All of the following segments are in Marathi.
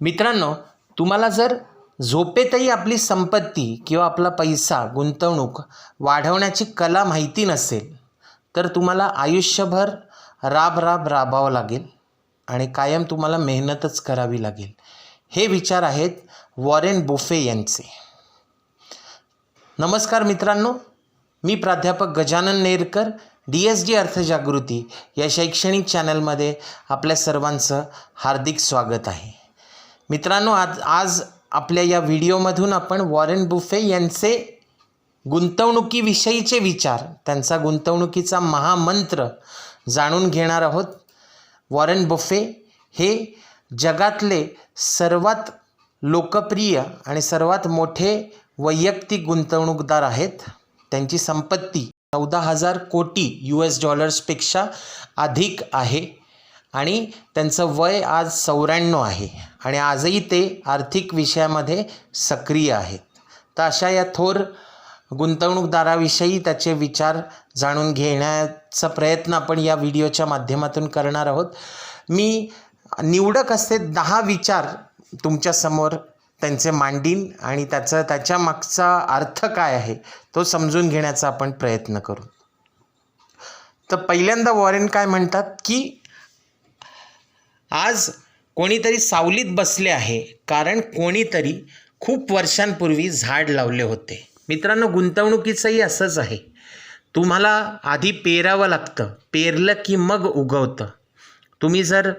मित्रांनो तुम्हाला जर झोपेतही आपली संपत्ती किंवा आपला पैसा गुंतवणूक वाढवण्याची कला माहिती नसेल तर तुम्हाला आयुष्यभर राब राब राबावं लागेल आणि कायम तुम्हाला मेहनतच करावी लागेल. हे विचार आहेत वॉरेन बुफे यांचे. नमस्कार मित्रांनो मी प्राध्यापक Gajanan Nerkar D S D अर्थजागृती या शैक्षणिक चॅनलमध्ये आपल्या सर्वांचं हार्दिक स्वागत आहे. मित्रांनो आज आज आपल्या या व्हिडिओमधून आपण वॉरेन बुफे यांचे गुंतवणुकीविषयीचे विचार त्यांचा गुंतवणुकीचा महामंत्र जाणून घेणार आहोत. वॉरेन बुफे हे जगातले सर्वात लोकप्रिय आणि सर्वात मोठे वैयक्तिक गुंतवणूकदार आहेत. त्यांची संपत्ती चौदा हजार कोटी यू एस डॉलर्सपेक्षा अधिक आहे. आणि त्यांचं वय आज चौऱ्याण्णव आहे आणि आजही ते आर्थिक विषयामध्ये सक्रिय आहेत. तर अशा या थोर गुंतवणूकदाराविषयी त्याचे विचार जाणून घेण्याचा प्रयत्न आपण या व्हिडिओच्या माध्यमातून करणार आहोत. मी निवडक असे दहा विचार तुमच्यासमोर त्यांचे मांडीन आणि त्याचं त्याच्या मागचा अर्थ काय आहे तो समजून घेण्याचा आपण प्रयत्न करू. तर पहिल्यांदा वॉरेन काय म्हणतात की आज कोणीतरी सावलीत बसले आहे कारण कोणीतरी खूप वर्षांपूर्वी झाड लावले होते. मित्रांनो गुंतवणुकीचंही असंच आहे. तुम्हाला आधी पेरावं लागतं. पेरलं की मग उगवतं. तुम्ही जर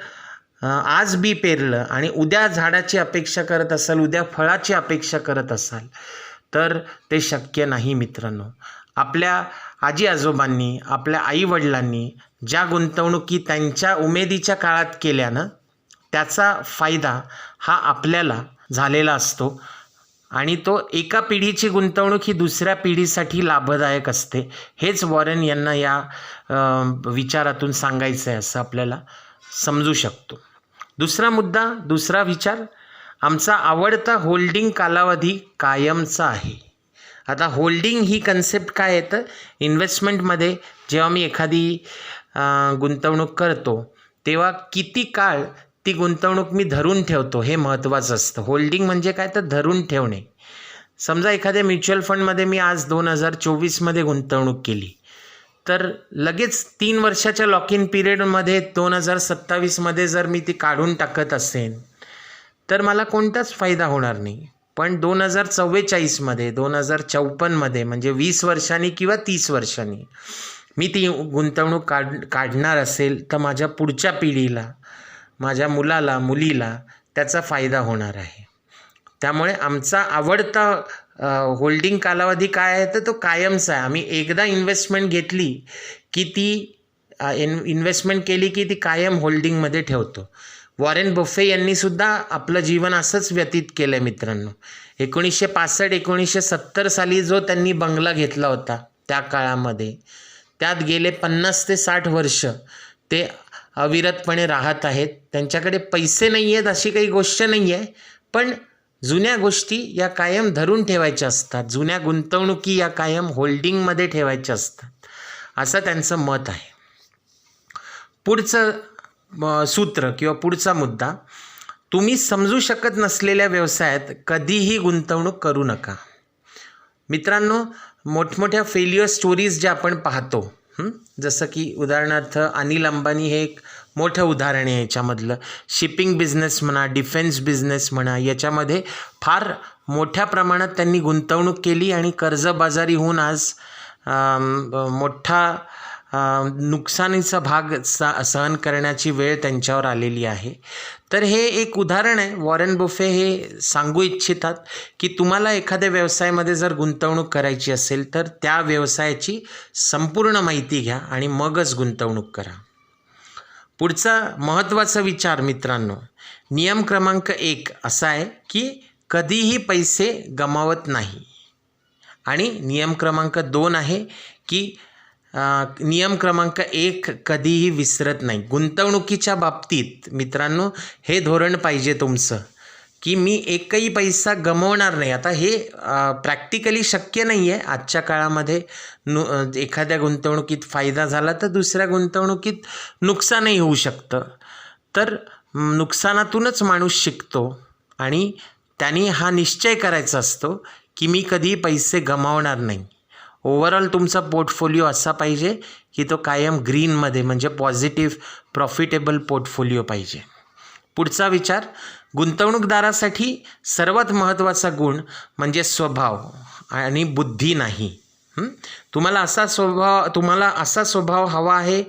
आज बी पेरलं आणि उद्या झाडाची अपेक्षा करत असाल उद्या फळाची अपेक्षा करत असाल तर ते शक्य नाही मित्रांनो. आपल्या आजी आजोबांनी आपल्या आईवडिलांनी ज्या गुंतवणुकी त्यांच्या उमेदीच्या काळात केल्यानं त्याचा फायदा हा आपल्याला झालेला असतो. आणि तो एका पिढीची गुंतवणूक ही दुसऱ्या पिढीसाठी लाभदायक असते. हेच वॉरेन यांना या विचारातून सांगायचं आहे असं आपल्याला समजू शकतो. दुसरा मुद्दा दुसरा विचार आमचा आवडता होल्डिंग कालावधी कायमचा आहे. आता होल्डिंग ही कन्सेप्ट काय येतं इन्व्हेस्टमेंटमध्ये जेव्हा मी एखादी गुंतवणूक करतो तेव्हा किती काळ ती गुंतवणूक मी धरून ठेवतो हे महत्त्वाचं असतं. होल्डिंग म्हणजे काय? तर धरून ठेवणे. समजा एखाद्या म्युच्युअल फंडमध्ये मी आज दोन हजार चोवीसमध्ये गुंतवणूक केली. तर लगेच तीन वर्षाच्या लॉक इन पिरियडमध्ये दोन हजार सत्तावीसमध्ये जर मी ती काढून टाकत असेन तर मला कोणताच फायदा होणार नाही. पण दोन हजार चव्वेचाळीसमध्ये दोन हजार चौपन्नमध्ये म्हणजे वीस वर्षांनी किंवा तीस वर्षांनी मी ती गुंतवणूक काढ काढणार असेल तर माझ्या पुढच्या पिढीला माझ्या मुलाला मुलीला त्याचा फायदा होणार आहे. त्यामुळे आमचा आवडता होल्डिंग कालावधी काय आहे तर तो कायमचा आहे. आम्ही एकदा इन्व्हेस्टमेंट घेतली की ती इन इन्व्हेस्टमेंट केली की ती कायम होल्डिंगमध्ये ठेवतो. वॉरेन बफे यांनीसुद्धा आपलं जीवन असंच व्यतीत केलं आहे मित्रांनो. एकोणीसशे पासष्ट एकोणीसशे सत्तर साली जो त्यांनी बंगला घेतला होता त्या काळामध्ये त्यात गेले पन्नास ते साठ वर्ष ते अविरतपणे राहत आहेत. त्यांच्याकडे पैसे नाही आहेत अशी काही गोष्ट नाही आहे. पण जुन्या गोष्टी या कायम धरून ठेवायच्या असतात. जुन्या गुंतवणुकी या कायम होल्डिंगमध्ये ठेवायच्या असतात. असं त्यांचं मत आहे. पुढचं सूत्र किंवा पुढचा मुद्दा तुम्ही समजू शकत नसलेल्या व्यवसायात कधीही गुंतवणूक करू नका. मित्रांनो मोठमोठ्या फेल्युअर स्टोरीज ज्या आपण पाहतो जसं की उदाहरणार्थ अनिल अंबानी हे एक मोठं उदाहरण आहे याच्यामधलं. शिपिंग बिझनेस म्हणा डिफेन्स बिझनेस म्हणा याच्यामध्ये फार मोठ्या प्रमाणात त्यांनी गुंतवणूक केली आणि कर्जबाजारी होऊन आज मोठा नुकसानीचा भाग सा सहन करण्याची वेळ त्यांच्यावर आलेली आहे. तर हे एक उदाहरण आहे. वॉरेन बुफे हे सांगू इच्छितात की तुम्हाला एखाद्या व्यवसायामध्ये जर गुंतवणूक करायची असेल तर त्या व्यवसायाची संपूर्ण माहिती घ्या आणि मगच गुंतवणूक करा. पुढचा महत्त्वाचा विचार मित्रांनो नियम क्रमांक एक असा आहे की कधीही पैसे गमावत नाही. आणि नियम क्रमांक दोन आहे की नियम क्रमांक एक कधीही विसरत नाही. गुंतवणुकीच्या बाबतीत मित्रांनो हे धोरण पाहिजे तुमचं. की मी एकही पैसा गमवणार नाही. आता हे प्रॅक्टिकली शक्य नाही आहे आजच्या काळामध्ये. नु एखाद्या गुंतवणुकीत फायदा झाला तर दुसऱ्या गुंतवणुकीत नुकसानही होऊ शकतं. तर नुकसानातूनच माणूस शिकतो आणि त्यांनी हा निश्चय करायचा असतो की मी कधी पैसे गमावणार नाही. ओव्हरऑल तुमचा पोर्टफोलिओ असा पाहिजे की तो कायम ग्रीनमध्ये म्हणजे पॉझिटिव्ह प्रॉफिटेबल पोर्टफोलिओ पाहिजे. पुढचा विचार गुंतवणूकदारासाठी सर्वात महत्त्वाचा गुण म्हणजे स्वभाव आणि बुद्धी नाही. तुम्हाला असा स्वभाव तुम्हाला असा स्वभाव हवा आहे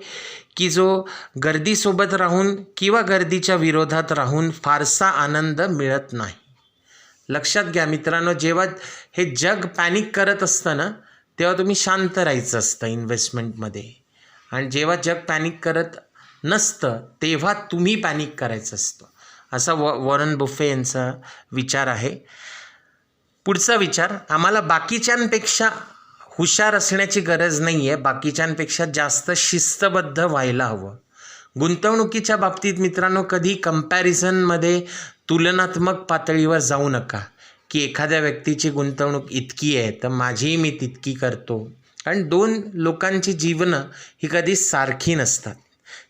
की जो गर्दीसोबत राहून किंवा गर्दीच्या विरोधात राहून फारसा आनंद मिळत नाही. लक्षात घ्या मित्रांनो जेव्हा हे जग पॅनिक करत असतं ना तेव्हा तुम्ही शांत राहायचं असतं इन्व्हेस्टमेंटमध्ये आणि जेव्हा जग पॅनिक करत नसतं तेव्हा तुम्ही पॅनिक करायचं असतं. असा वॉ वॉरन बुफे यांचा विचार आहे. पुढचा विचार आम्हाला बाकीच्यांपेक्षा हुशार असण्याची गरज नाही आहे बाकीच्यांपेक्षा जास्त शिस्तबद्ध व्हायला हवं. गुंतवणुकीच्या बाबतीत मित्रांनो कधी कंपॅरिझनमध्ये तुलनात्मक पातळीवर जाऊ नका. की एखाद्या व्यक्तीची गुंतवणूक इतकी आहे तर माझीही मी तितकी करतो. कारण दोन लोकांची जीवनं ही कधी सारखी नसतात.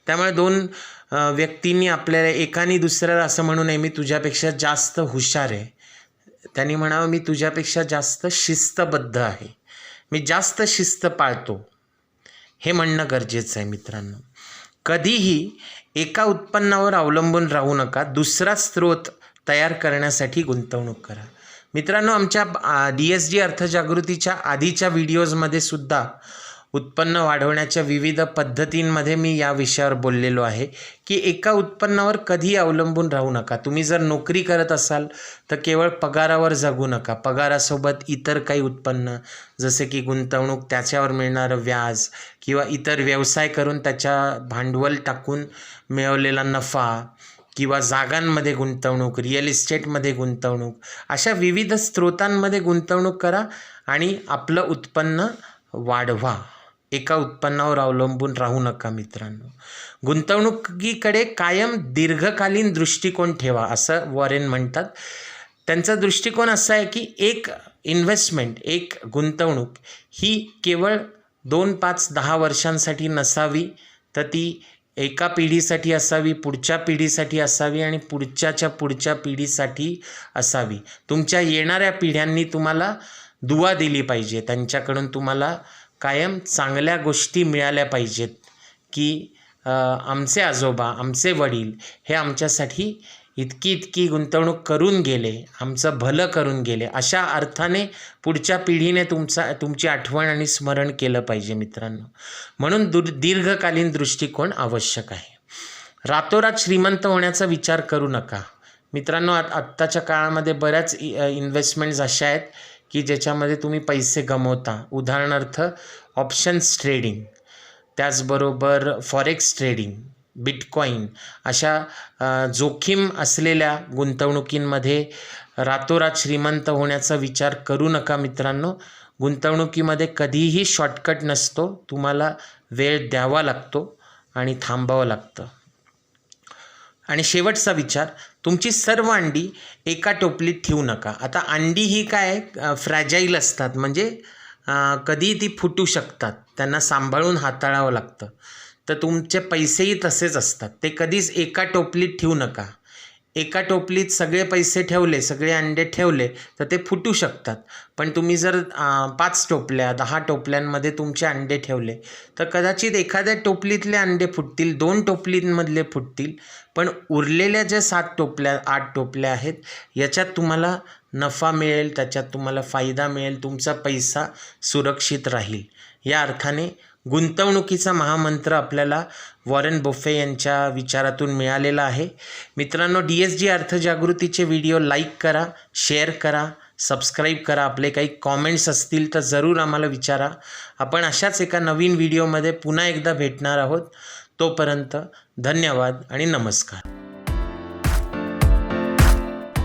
त्यामुळे दोन व्यक्तींनी आपल्याला एकाने दुसऱ्याला असं म्हणू नये मी तुझ्यापेक्षा जास्त हुशार आहे. त्यांनी म्हणावं मी तुझ्यापेक्षा जास्त शिस्तबद्ध आहे. मी जास्त शिस्त पाळतो. हे म्हणणं गरजेचं आहे मित्रांनो. कधीही एका उत्पन्नावर अवलंबून राहू नका दुसरा स्रोत तयार करण्यासाठी गुंतवणूक करा. मित्रांनो आमच्या डी एस जी अर्थजागृतीच्या आधीच्या व्हिडिओजमध्ये सुद्धा उत्पन्न वाढवण्याच्या विविध पद्धतींमध्ये मी या विषयावर बोललेलो आहे की एका उत्पन्नावर कधी अवलंबून राहू नका. तुम्ही जर नोकरी करत असाल तर केवळ पगारावर जगू नका. पगारासोबत इतर काही उत्पन्न जसे की गुंतवणूक त्याच्यावर मिळणारं व्याज किंवा इतर व्यवसाय करून त्याच्या भांडवल टाकून मिळवलेला नफा किंवा जागांमध्ये गुंतवणूक रिअल इस्टेटमध्ये गुंतवणूक अशा विविध स्रोतांमध्ये गुंतवणूक करा आणि आपलं उत्पन्न वाढवा. एका उत्पन्नावर अवलंबून राहू नका मित्रांनो. गुंतवणुकीकडे कायम दीर्घकालीन दृष्टिकोन ठेवा असं वॉरेन म्हणतात. त्यांचा दृष्टिकोन असा आहे की एक इन्व्हेस्टमेंट एक गुंतवणूक ही केवळ दोन पाच दहा वर्षांसाठी नसावी तर ती एका पिढीसाठी असावी पुढच्या पिढीसाठी असावी आणि पुढच्याच्या पुढच्या पिढीसाठी असावी. तुमच्या येणाऱ्या पिढ्यांनी तुम्हाला दुवा दिली पाहिजे. त्यांच्याकडून तुम्हाला कायम चांगल्या गोष्टी मिळाल्या पाहिजेत की आमचे आजोबा आमचे वडील हे आमच्यासाठी इतकी इतकी गुंतवणूक करून गेले आमचं भलं करून गेले. अशा अर्थाने पुढच्या पिढीने तुमचा तुमची आठवण आणि स्मरण केलं पाहिजे मित्रांनो. म्हणून दुर् दीर्घकालीन दृष्टिकोन आवश्यक आहे. रातोरात श्रीमंत होण्याचा विचार करू नका. मित्रांनो आत आत्ताच्या काळामध्ये बऱ्याच इन्व्हेस्टमेंट्स अशा आहेत की ज्याच्यामध्ये तुम्ही पैसे गमवता. उदाहरणार्थ ऑप्शन्स ट्रेडिंग त्याचबरोबर फॉरेक्स ट्रेडिंग बिटकॉईन अशा जोखीम असलेल्या गुंतवणुकींमध्ये रातोरात श्रीमंत होण्याचा विचार करू नका मित्रांनो. गुंतवणुकीमध्ये कधीही शॉर्टकट नसतो. तुम्हाला वेळ द्यावा लागतो आणि थांबावं लागतं. आणि शेवटचा विचार तुमची सर्व अंडी एका टोपलीत ठेवू नका. आता अंडी ही काय फ्रॅजाईल असतात. म्हणजे कधीही कधी ती फुटू शकतात. त्यांना सांभाळून हाताळावं लागतं. तर तुमचे पैसेही तसेच असतात. ते कधीच एका टोपलीत ठेवू नका. एका टोपलीत सगळे पैसे ठेवले सगळे अंडे ठेवले तर ते फुटू शकतात. पण तुम्ही जर पाच टोपल्या दहा टोपल्यांमध्ये तुमचे अंडे ठेवले तर कदाचित एखाद्या टोपलीतले अंडे फुटतील दोन टोपलींमधले फुटतील पण उरलेल्या ज्या सात टोपल्या आठ टोपल्या आहेत याच्यात तुम्हाला नफा मिळेल त्याच्यात तुम्हाला फायदा मिळेल तुमचा पैसा सुरक्षित राहील. या अर्थाने गुंतवणुकीचा महामंत्र आपल्याला वॉरेन बोफे यांच्या विचारातून मिळालेला आहे. मित्रांनो डी एस जी अर्थजागृतीचे व्हिडिओ लाईक करा शेअर करा सबस्क्राईब करा. आपले काही कॉमेंट्स असतील तर जरूर आम्हाला विचारा. आपण अशाच एका नवीन व्हिडिओमध्ये पुन्हा एकदा भेटणार आहोत. तोपर्यंत धन्यवाद आणि नमस्कार.